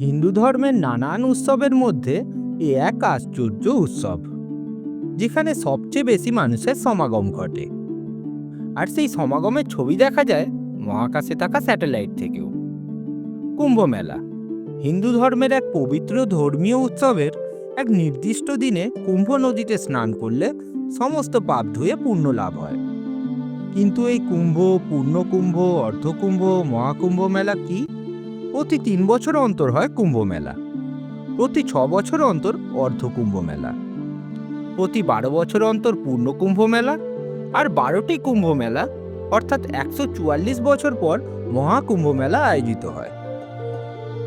হিন্দু ধর্মের নানান উৎসবের মধ্যে এ এক আশ্চর্য উৎসব, যেখানে সবচেয়ে বেশি মানুষের সমাগম ঘটে। আর সেই সমাগমের ছবি দেখা যায় মহাকাশে থাকা স্যাটেলাইট থেকেও। কুম্ভ মেলা, হিন্দু ধর্মের এক পবিত্র ধর্মীয় উৎসবের এক নির্দিষ্ট দিনে কুম্ভ নদীতে স্নান করলে সমস্ত পাপ ধুয়ে পুণ্য লাভ হয়। কিন্তু এই কুম্ভ, পূর্ণকুম্ভ, অর্ধকুম্ভ, মহাকুম্ভ মেলা কি? প্রতি তিন বছর অন্তর হয় কুম্ভ মেলা। প্রতি ছ বছর অন্তর অর্ধকুম্ভ মেলা। প্রতি বারো বছর অন্তর পূর্ণ কুম্ভ মেলা। আর বারোটি কুম্ভ মেলা, অর্থাৎ একশো চুয়াল্লিশ বছর পর মহাকুম্ভ মেলা আয়োজিত হয়।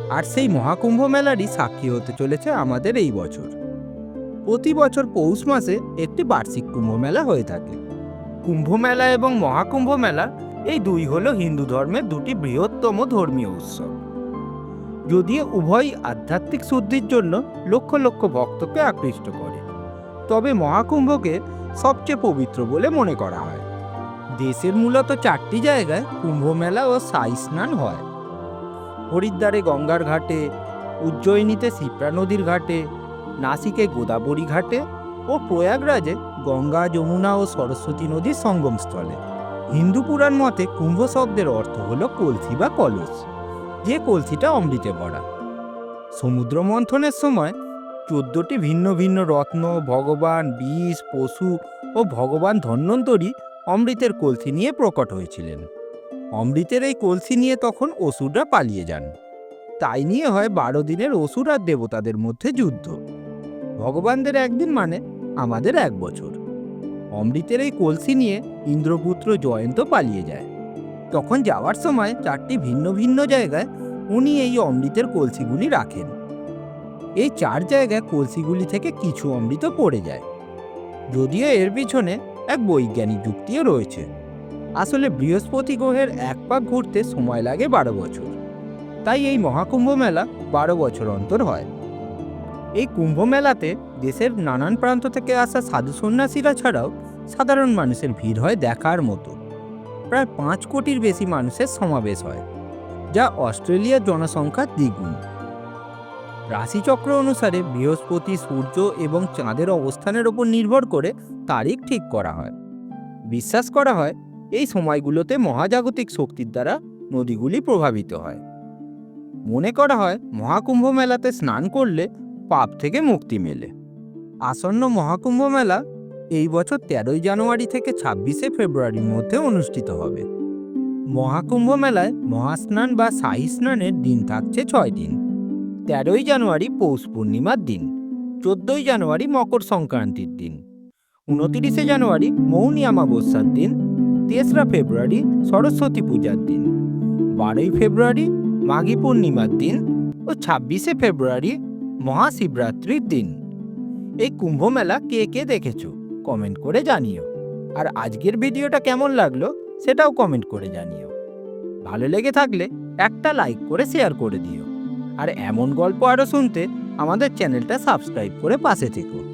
আর সেই মহাকুম্ভ মেলারই সাক্ষী হতে চলেছে আমাদের এই বছর। প্রতি বছর পৌষ মাসে একটি বার্ষিক কুম্ভ মেলা হয়ে থাকে। কুম্ভ মেলা এবং মহাকুম্ভ মেলা এই দুই হল হিন্দু ধর্মের দুটি বৃহত্তম ধর্মীয় উৎসব। যদিও উভয়ই আধ্যাত্মিক শুদ্ধির জন্য লক্ষ লক্ষ ভক্তকে আকৃষ্ট করে, তবে মহাকুম্ভকে সবচেয়ে পবিত্র বলে মনে করা হয়। দেশের মূলত চারটি জায়গায় কুম্ভ মেলা ও সাই স্নান হয়। হরিদ্বারে গঙ্গার ঘাটে, উজ্জয়িনীতে শিপ্রা নদীর ঘাটে, নাসিকে গোদাবরী ঘাটে ও প্রয়াগরাজে গঙ্গা, যমুনা ও সরস্বতী নদীর সঙ্গমস্থলে। হিন্দু পুরাণ মতে কুম্ভ শব্দের অর্থ হলো কলসি বা কলস, যে কলসিটা অমৃতে ভরা। সমুদ্র মন্থনের সময় চোদ্দটি ভিন্ন ভিন্ন রত্ন, ভগবান বিষ পশু ও ভগবান ধন্বন্তরী অমৃতের কলসি নিয়ে প্রকট হয়েছিলেন। অমৃতের এই কলসি নিয়ে তখন অসুররা পালিয়ে যান। তাই নিয়ে হয় বারো দিনের অসুর আর দেবতাদের মধ্যে যুদ্ধ। ভগবানদের একদিন মানে আমাদের এক বছর। অমৃতের এই কলসি নিয়ে ইন্দ্রপুত্র জয়ন্ত পালিয়ে যায়। তখন যাওয়ার সময় চারটি ভিন্ন ভিন্ন জায়গায় উনি এই অমৃতের কলসিগুলি রাখেন। এই চার জায়গায় কলসিগুলি থেকে কিছু অমৃত পড়ে যায়। যদিও এর পিছনে এক বৈজ্ঞানিক যুক্তিও রয়েছে। আসলে বৃহস্পতি গ্রহের এক পাক ঘুরতে সময় লাগে বারো বছর। তাই এই মহাকুম্ভ মেলা বারো বছর অন্তর হয়। এই কুম্ভ মেলাতে দেশের নানান প্রান্ত থেকে আসা সাধু সন্ন্যাসীরা ছাড়াও সাধারণ মানুষের ভিড় হয় দেখার মতো। প্রায় পাঁচ কোটির বেশি মানুষের সমাবেশ হয়, যা অস্ট্রেলিয়ার জনসংখ্যার দ্বিগুণ। রাশিচক্র অনুসারে বৃহস্পতি, সূর্য এবং চাঁদের অবস্থানের ওপর নির্ভর করে তারিখ ঠিক করা হয়। বিশ্বাস করা হয়, এই সময়গুলোতে মহাজাগতিক শক্তির দ্বারা নদীগুলি প্রভাবিত হয়। মনে করা হয়, মহাকুম্ভ মেলাতে স্নান করলে পাপ থেকে মুক্তি মেলে। আসন্ন মহাকুম্ভ মেলা এই বছর তেরোই জানুয়ারি থেকে ছাব্বিশে ফেব্রুয়ারির মধ্যে অনুষ্ঠিত হবে। মহাকুম্ভ মেলায় মহাস্নান বা শাহী স্নানের দিন থাকছে ছয় দিন। তেরোই জানুয়ারি পৌষ পূর্ণিমার দিন, চোদ্দই জানুয়ারি মকর সংক্রান্তির দিন, উনতিরিশে জানুয়ারি মৌনী অমাবস্যার দিন, তেসরা ফেব্রুয়ারি সরস্বতী পূজার দিন, বারোই ফেব্রুয়ারি মাঘী পূর্ণিমার দিন ও ছাব্বিশে ফেব্রুয়ারি মহাশিবরাত্রির দিন। এই কুম্ভ মেলা কে কে দেখেছ? কমেন্ট করে জানিও। আর আজকের ভিডিওটা কেমন লাগল সেটাও কমেন্ট করে জানিও। ভালো লেগে থাকলে একটা লাইক করে শেয়ার করে দিও। আর এমন গল্প আরও শুনতে আমাদের চ্যানেলটা সাবস্ক্রাইব করে পাশে থেকো।